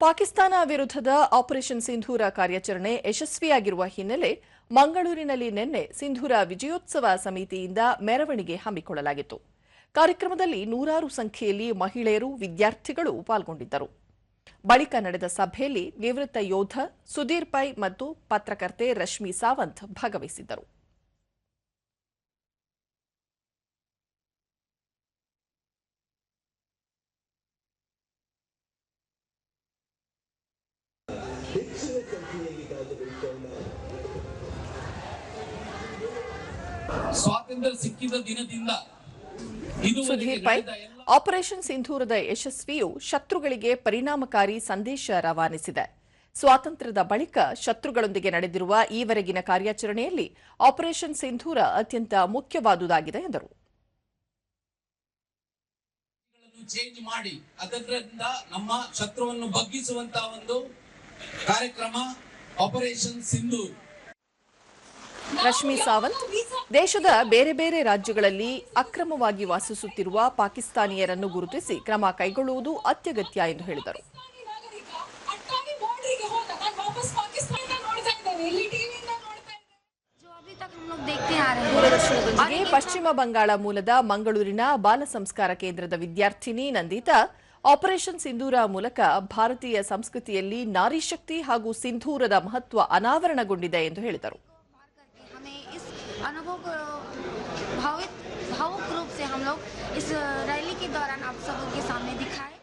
ಪಾಕಿಸ್ತಾನ ವಿರುದ್ಧದ ಆಪರೇಷನ್ ಸಿಂಧೂರ ಕಾರ್ಯಾಚರಣೆ ಯಶಸ್ವಿಯಾಗಿರುವ ಹಿನ್ನೆಲೆ ಮಂಗಳೂರಿನಲ್ಲಿ ನಿನ್ನೆ ಸಿಂಧೂರ ವಿಜಯೋತ್ಸವ ಸಮಿತಿಯಿಂದ ಮೆರವಣಿಗೆ ಹಮ್ಮಿಕೊಳ್ಳಲಾಗಿತ್ತು. ಕಾರ್ಯಕ್ರಮದಲ್ಲಿ ನೂರಾರು ಸಂಖ್ಯೆಯಲ್ಲಿ ಮಹಿಳೆಯರು, ವಿದ್ಯಾರ್ಥಿಗಳು ಪಾಲ್ಗೊಂಡಿದ್ದರು. ಬಳಿಕ ನಡೆದ ಸಭೆಯಲ್ಲಿ ನಿವೃತ್ತ ಯೋಧ ಸುಧೀರ್ ಪೈ ಮತ್ತು ಪತ್ರಕರ್ತೆ ರಶ್ಮಿ ಸಾವಂತ್ ಭಾಗವಹಿಸಿದ್ದರು. ಸ್ವಾತಂತ್ರ್ಯ ಸಿಕ್ಕಿದ ದಿನದಿಂದ ಸುಧೀರ್ ಪೈ ಆಪರೇಷನ್ ಸಿಂಧೂರದ ಯಶಸ್ವಿಯು ಶತ್ರುಗಳಿಗೆ ಪರಿಣಾಮಕಾರಿ ಸಂದೇಶ ರವಾನಿಸಿದೆ. ಸ್ವಾತಂತ್ರ್ಯದ ಬಳಿಕ ಶತ್ರುಗಳೊಂದಿಗೆ ನಡೆದಿರುವ ಈವರೆಗಿನ ಕಾರ್ಯಾಚರಣೆಯಲ್ಲಿ ಆಪರೇಷನ್ ಸಿಂಧೂರ ಅತ್ಯಂತ ಮುಖ್ಯವಾದುದಾಗಿದೆ ಎಂದರು. ಚೇಂಜ್ ಮಾಡಿ ಅದರಿಂದ ನಮ್ಮ ಶತ್ರುವನ್ನು ಬಗ್ಗಿಸುವಂತಹ ಒಂದು ಕಾರ್ಯಕ್ರಮ ಆಪರೇಷನ್ ಸಿಂಧು ರಶ್ಮಿ ಸಾವಂತ್ ದೇಶದ ಬೇರೆ ಬೇರೆ ರಾಜ್ಯಗಳಲ್ಲಿ ಅಕ್ರಮವಾಗಿ ವಾಸಿಸುತ್ತಿರುವ ಪಾಕಿಸ್ತಾನಿಯರನ್ನು ಗುರುತಿಸಿ ಕ್ರಮ ಕೈಗೊಳ್ಳುವುದು ಅತ್ಯಗತ್ಯ ಎಂದು ಹೇಳಿದರು. ದೂರದರ್ಶನದೊಂದಿಗೆ ಪಶ್ಚಿಮ ಬಂಗಾಳ ಮೂಲದ ಮಂಗಳೂರಿನ ಬಾಲ ಸಂಸ್ಕಾರ ಕೇಂದ್ರದ ವಿದ್ಯಾರ್ಥಿನಿ ನಂದಿತಾ ಆಪರೇಷನ್ ಸಿಂಧೂರ ಮೂಲಕ ಭಾರತೀಯ ಸಂಸ್ಕೃತಿಯಲ್ಲಿ ನಾರಿ ಶಕ್ತಿ ಹಾಗೂ ಸಿಂಧೂರದ ಮಹತ್ವ ಅನಾವರಣಗೊಂಡಿದೆ ಎಂದು ಹೇಳಿದರು पार करके हमें इस अनुभव को भावित भावुक रूप से हम लोग इस रैली के दौरान आप सबों के सामने दिखाए